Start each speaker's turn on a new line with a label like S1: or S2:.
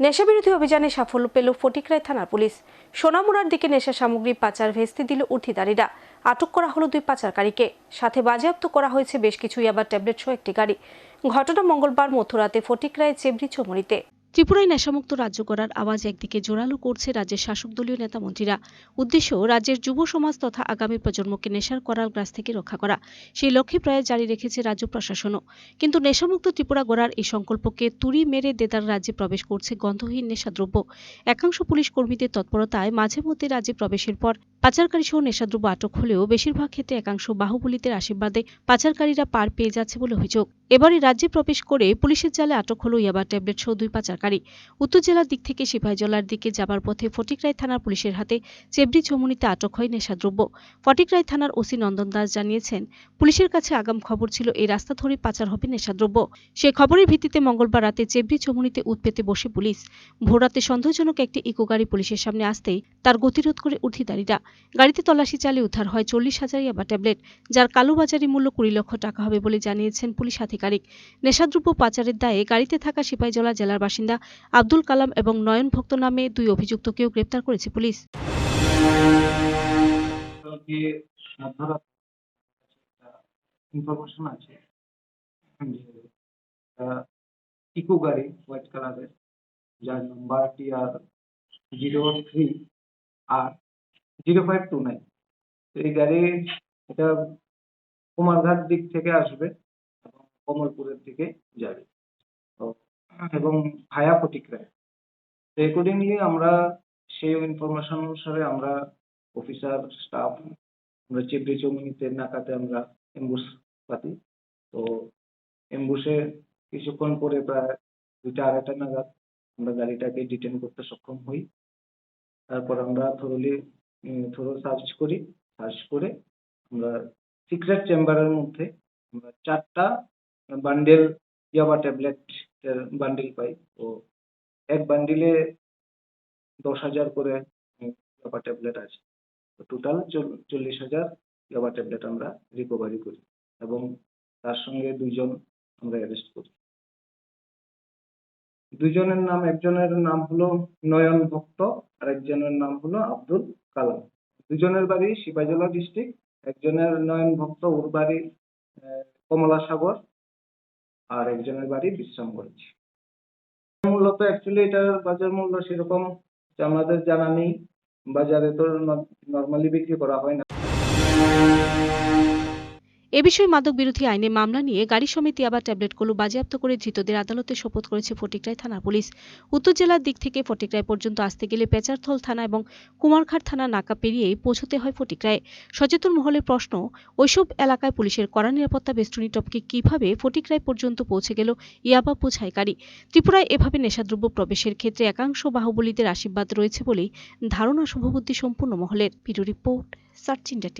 S1: নেশাবিরোধী অভিযানে সাফল্য পেল ফটিকরাই থানার পুলিশ। সোনামুড়ার দিকে নেশা সামগ্রী পাচার ভেস্তে দিল উঠিদারিরা। আটক করা হলো দুই পাচারকারীকে। সাথে বাজেয়াপ্ত করা হয়েছে বেশ কিছু ইয়াবার ট্যাবলেট সহ একটি গাড়ি। ঘটনা মঙ্গলবার মধ্যরাতে ফটিকরায় চেবড়ি চমনিতে ত্রিপুরায় নেশামুক্ত রাজ্য করার আওয়াজ একদিকে জোরালো করছে রাজ্যের শাসক দলীয় নেতা মন্ত্রীরা। উদ্দেশ্য, রাজ্যের যুব সমাজ তথা আগামী প্রজন্মকে নেশার করার গ্রাস থেকে রক্ষা করা। সেই লক্ষ্যে প্রায় জারি রেখেছে রাজ্য প্রশাসনও। কিন্তু নেশামুক্ত ত্রিপুরা গড়ার এই সংকল্পকে তুড়ি মেরে দেদার রাজ্যে প্রবেশ করছে গন্ধহীন নেশাদ্রব্য। একাংশ পুলিশ কর্মীদের তৎপরতায় মাঝে মধ্যে রাজ্যে প্রবেশের পর পাচারকারী সহ নেশাদ্রব্য আটক হলেও বেশিরভাগ ক্ষেত্রে একাংশ বাহুবলীদের আশীর্বাদে পাচারকারীরা পার পেয়ে যাচ্ছে বলে অভিযোগ। এবারে রাজ্যে প্রবেশ করে পুলিশের জালে আটক হলো ইয়াবা ট্যাবলেট সহ দুই পাচারকারী। উত্তর জেলার দিক থেকে সিপাহীজলার দিকে যাবার পথে ফটিকরায় থানার পুলিশের হাতে চেবড়ি চমুনিতে আটক হয় নেশাদ্রব্য। ফটিকরাই থানার ওসি নন্দন দাস জানিয়েছেন, পুলিশের কাছে আগাম খবর ছিল এই রাস্তা ধরে পাচার হবে নেশাদ্রব্য। সে খবরের ভিত্তিতে মঙ্গলবার রাতে চেবড়ি চমুনিতে উৎপেতে বসে পুলিশ। ভোররাতে সন্দেহজনক একটি ইকো গাড়ি পুলিশের সামনে আসতেই তার গতিরোধ করে উঠিদারিরা গাড়িতে তল্লাশি চালিয়ে উদ্ধার হয় চল্লিশ হাজার ইয়াবা ট্যাবলেট, যার কালোবাজারি মূল্য কুড়ি লক্ষ টাকা হবে বলে জানিয়েছেন পুলিশ আধিকারিক। নেশাদ্রব্য পাচারের দায়ে গাড়িতে থাকা সিপাহীজলা জেলার বাসিন্দা আব্দুল কালাম এবং নয়ন ভক্ত নামে দুই অভিযুক্তকেও গ্রেপ্তার করেছে পুলিশ।
S2: ইনফরমেশন আছে ইকো গাড়ি হোয়াইট কালারের, যার number T R zero three R zero five two nine. এই গাড়ি এটা কুমারঘাট দিক থেকে আসবে এবং কমলপুরের দিকে যাবে। এবং ভায়া ফটিকরায়। অ্যাকর্ডিংলি আমরা সেই ইনফরমেশন অনুসারে আমরা অফিসার স্টাফ আমরা চেবড়ি চৌমুনিতে নাকাতে আমরা এম্বুস পাতি। তো এম্বুসে কিছুক্ষণ পরে প্রায় দুইটা, আড়াইটা নাগাদ আমরা গাড়িটাকে ডিটেন করতে সক্ষম হই। তারপর আমরা থরলি থরো সার্চ করি সার্চ করে আমরা সিক্রেট চেম্বারের মধ্যে আমরা চারটা বান্ডেল ইয়াবা ট্যাবলেট বান্ডিল পাই। তো এক বান্ডিলে দশ হাজার করে ইয়াবা ট্যাবলেট আছে। তো টোটাল চল্লিশ হাজার ইয়াবা ট্যাবলেট আমরা রিকভারি করি এবং তার সঙ্গে দুইজন আমরা অ্যারেস্ট করি। দুইজনের নাম, একজনের নাম হলো নয়ন ভক্ত আর একজনের নাম হলো আব্দুল কালাম। দুজনের বাড়ি সিপাহীজলা ডিস্ট্রিক্ট একজনের নয়ন ভক্ত ওর বাড়ি কমলা সাগর, আর একজনের বাড়ি বিশ্রাম বিশ্রামগঞ্জ মূলত অ্যাকচুয়ালি এটার বাজার মূল্য সেরকম আমাদের জানা নেই, বাজারে তো নর্মালি বিক্রি করা হয় না।
S1: এ বিষয়ে মাদক বিরোধী আইনে মামলা নিয়ে গাড়ি সমিতি আবার ট্যাবলেটগুলো বাজেয়াপ্ত করে ধৃতদের আদালতে শপথ করেছে ফটিকরাই থানা পুলিশ। উত্তর জেলার দিক থেকে ফটিকরাই পর্যন্ত আসতে গেলে পেচারথল থানা এবং কুমারঘাট থানা নাকা পেরিয়েই পৌঁছতে হয় ফটিকরায় সচেতন মহলের প্রশ্ন, ওইসব এলাকায় পুলিশের কড়া নিরাপত্তা বেষ্টনী টপকে কীভাবে ফটিকরাই পর্যন্ত পৌঁছে গেল ইয়াবা বোঝাইকারী ত্রিপুরায় এভাবে নেশাদ্রব্য প্রবেশের ক্ষেত্রে একাংশ বাহুবলীদের আশীর্বাদ রয়েছে বলেই ধারণা শুভবুদ্ধি সম্পূর্ণ মহলের। Video report, search India